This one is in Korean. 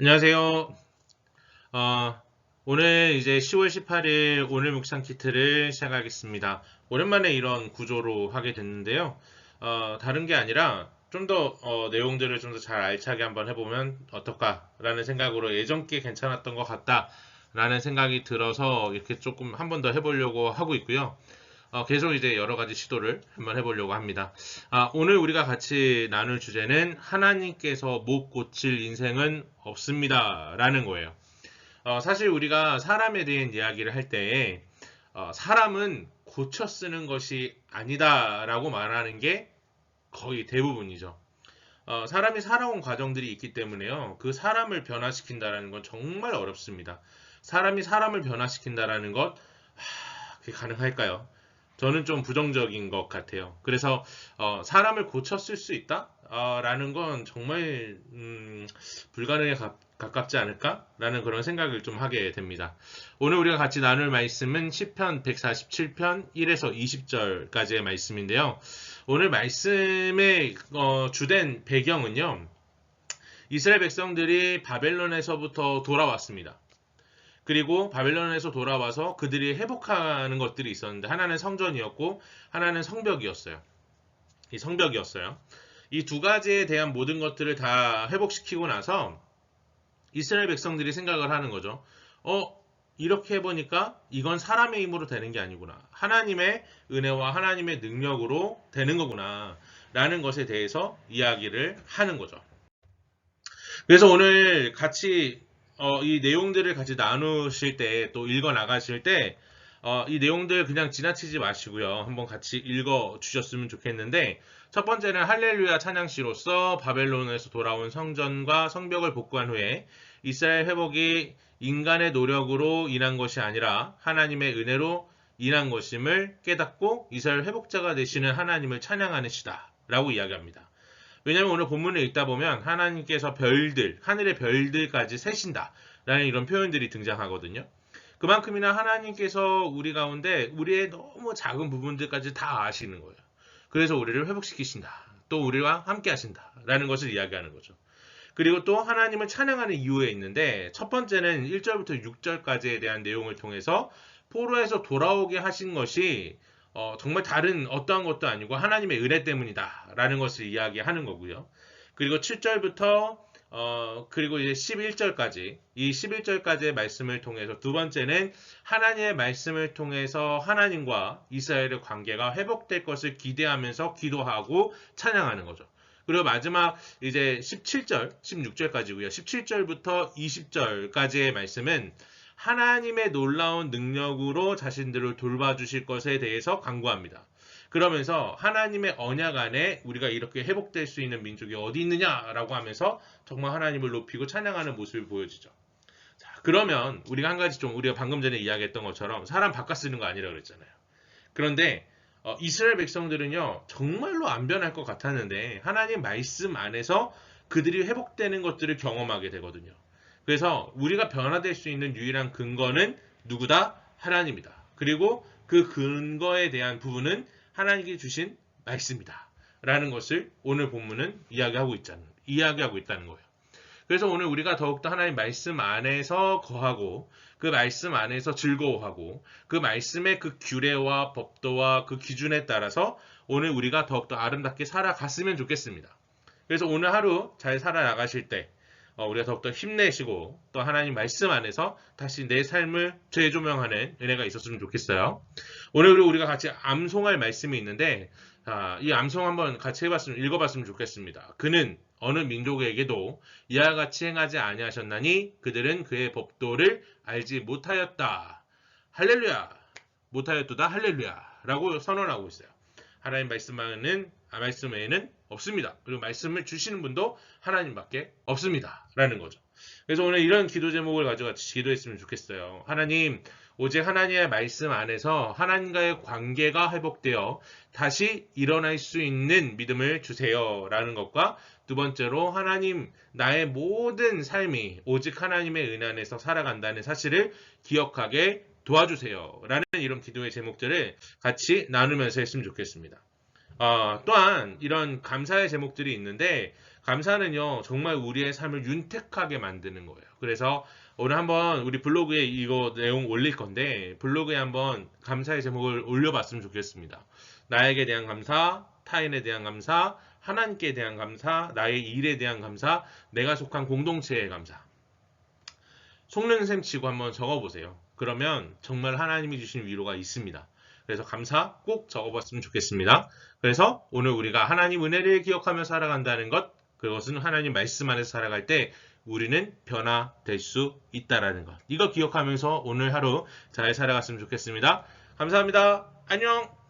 안녕하세요. 어, 오늘 이제 10월 18일 오늘 묵상 키트를 시작하겠습니다. 오랜만에 이런 구조로 하게 됐는데요. 어, 다른 게 아니라 좀더 내용들을 좀 더 잘 알차게 한번 해보면 어떨까라는 생각으로 예전 게 괜찮았던 것 같다라는 생각이 들어서 이렇게 조금 한 번 더 해보려고 하고 있고요. 어, 계속 이제 여러 가지 시도를 한번 해보려고 합니다. 아, 오늘 우리가 같이 나눌 주제는 하나님께서 못 고칠 인생은 없습니다. 라는 거예요. 어, 사실 우리가 사람에 대한 이야기를 할 때에 어, 사람은 고쳐 쓰는 것이 아니다 라고 말하는 게 거의 대부분이죠. 어, 사람이 살아온 과정들이 있기 때문에요. 그 사람을 변화시킨다라는 건 정말 어렵습니다. 사람이 사람을 변화시킨다라는 것, 하, 그게 가능할까요? 저는 좀 부정적인 것 같아요. 그래서 어, 사람을 고쳤을 수 있다? 어, 라는 건 정말 음, 불가능에 가, 가깝지 않을까? 라는 그런 생각을 좀 하게 됩니다. 오늘 우리가 같이 나눌 말씀은 10편 147편 1에서 20절까지의 말씀인데요. 오늘 말씀의 어, 주된 배경은요. 이스라엘 백성들이 바벨론에서부터 돌아왔습니다. 그리고 바벨론에서 돌아와서 그들이 회복하는 것들이 있었는데 하나는 성전이었고 하나는 성벽이었어요. 이 성벽이었어요. 이 두 가지에 대한 모든 것들을 다 회복시키고 나서 이스라엘 백성들이 생각을 하는 거죠. 어, 이렇게 해보니까 이건 사람의 힘으로 되는 게 아니구나. 하나님의 은혜와 하나님의 능력으로 되는 거구나. 라는 것에 대해서 이야기를 하는 거죠. 그래서 오늘 같이 어, 이 내용들을 같이 나누실 때 또 읽어 나가실 때 어, 이 내용들 그냥 지나치지 마시고요. 한번 같이 읽어 주셨으면 좋겠는데 첫 번째는 할렐루야 찬양시로서 바벨론에서 돌아온 성전과 성벽을 복구한 후에 이스라엘 회복이 인간의 노력으로 인한 것이 아니라 하나님의 은혜로 인한 것임을 깨닫고 이스라엘 회복자가 되시는 하나님을 찬양하는 시다 라고 이야기합니다. 왜냐하면 오늘 본문을 읽다 보면 하나님께서 별들, 하늘의 별들까지 세신다. 라는 이런 표현들이 등장하거든요. 그만큼이나 하나님께서 우리 가운데 우리의 너무 작은 부분들까지 다 아시는 거예요. 그래서 우리를 회복시키신다. 또 우리와 함께 하신다. 라는 것을 이야기하는 거죠. 그리고 또 하나님을 찬양하는 이유에 있는데 첫 번째는 1절부터 6절까지에 대한 내용을 통해서 포로에서 돌아오게 하신 것이 어, 정말 다른 어떠한 것도 아니고 하나님의 은혜 때문이다. 라는 것을 이야기하는 거고요. 그리고 7절부터 어, 그리고 이제 11절까지, 이 11절까지의 말씀을 통해서 두 번째는 하나님의 말씀을 통해서 하나님과 이스라엘의 관계가 회복될 것을 기대하면서 기도하고 찬양하는 거죠. 그리고 마지막 이제 17절, 16절까지고요. 17절부터 20절까지의 말씀은 하나님의 놀라운 능력으로 자신들을 돌봐주실 것에 대해서 강구합니다. 그러면서 하나님의 언약 안에 우리가 이렇게 회복될 수 있는 민족이 어디 있느냐라고 하면서 정말 하나님을 높이고 찬양하는 모습이 보여지죠. 자, 그러면 우리가 한 가지 좀 우리가 방금 전에 이야기했던 것처럼 사람 바꿔 쓰는 거 아니라 그랬잖아요. 그런데 어, 이스라엘 백성들은요 정말로 안 변할 것 같았는데 하나님 말씀 안에서 그들이 회복되는 것들을 경험하게 되거든요. 그래서 우리가 변화될 수 있는 유일한 근거는 누구다? 하나님이다. 그리고 그 근거에 대한 부분은 하나님께 주신 말씀이다. 라는 것을 오늘 본문은 이야기하고 있잖아요. 이야기하고 있다는 거예요. 그래서 오늘 우리가 더욱더 하나님 말씀 안에서 거하고 그 말씀 안에서 즐거워하고 그 말씀의 그 규례와 법도와 그 기준에 따라서 오늘 우리가 더욱더 아름답게 살아갔으면 좋겠습니다. 그래서 오늘 하루 잘 살아나가실 때 어, 우리가 더욱더 힘내시고 또 하나님 말씀 안에서 다시 내 삶을 재조명하는 은혜가 있었으면 좋겠어요. 오늘 우리가 같이 암송할 말씀이 있는데 아, 이 암송 한번 같이 해봤으면 읽어봤으면 좋겠습니다. 그는 어느 민족에게도 이와 같이 행하지 아니하셨나니 그들은 그의 법도를 알지 못하였다. 할렐루야. 못하였도다 할렐루야라고 선언하고 있어요. 하나님 말씀은 아, 말씀 외에는 없습니다. 그리고 말씀을 주시는 분도 하나님밖에 없습니다. 라는 거죠. 그래서 오늘 이런 기도 제목을 가지고 같이 기도했으면 좋겠어요. 하나님, 오직 하나님의 말씀 안에서 하나님과의 관계가 회복되어 다시 일어날 수 있는 믿음을 주세요. 라는 것과 두 번째로 하나님, 나의 모든 삶이 오직 하나님의 은혜 안에서 살아간다는 사실을 기억하게 도와주세요. 라는 이런 기도의 제목들을 같이 나누면서 했으면 좋겠습니다. 어, 또한 이런 감사의 제목들이 있는데 감사는요, 정말 우리의 삶을 윤택하게 만드는 거예요. 그래서 오늘 한번 우리 블로그에 이거 내용 올릴 건데, 블로그에 한번 감사의 제목을 올려봤으면 좋겠습니다. 나에게 대한 감사, 타인에 대한 감사, 하나님께 대한 감사, 나의 일에 대한 감사, 내가 속한 공동체의 감사. 속는 셈 치고 한번 적어보세요. 그러면 정말 하나님이 주신 위로가 있습니다. 그래서 감사 꼭 적어봤으면 좋겠습니다. 그래서 오늘 우리가 하나님 은혜를 기억하며 살아간다는 것, 그것은 하나님 말씀 안에서 살아갈 때 우리는 변화될 수 있다라는 것. 이거 기억하면서 오늘 하루 잘 살아갔으면 좋겠습니다. 감사합니다. 안녕!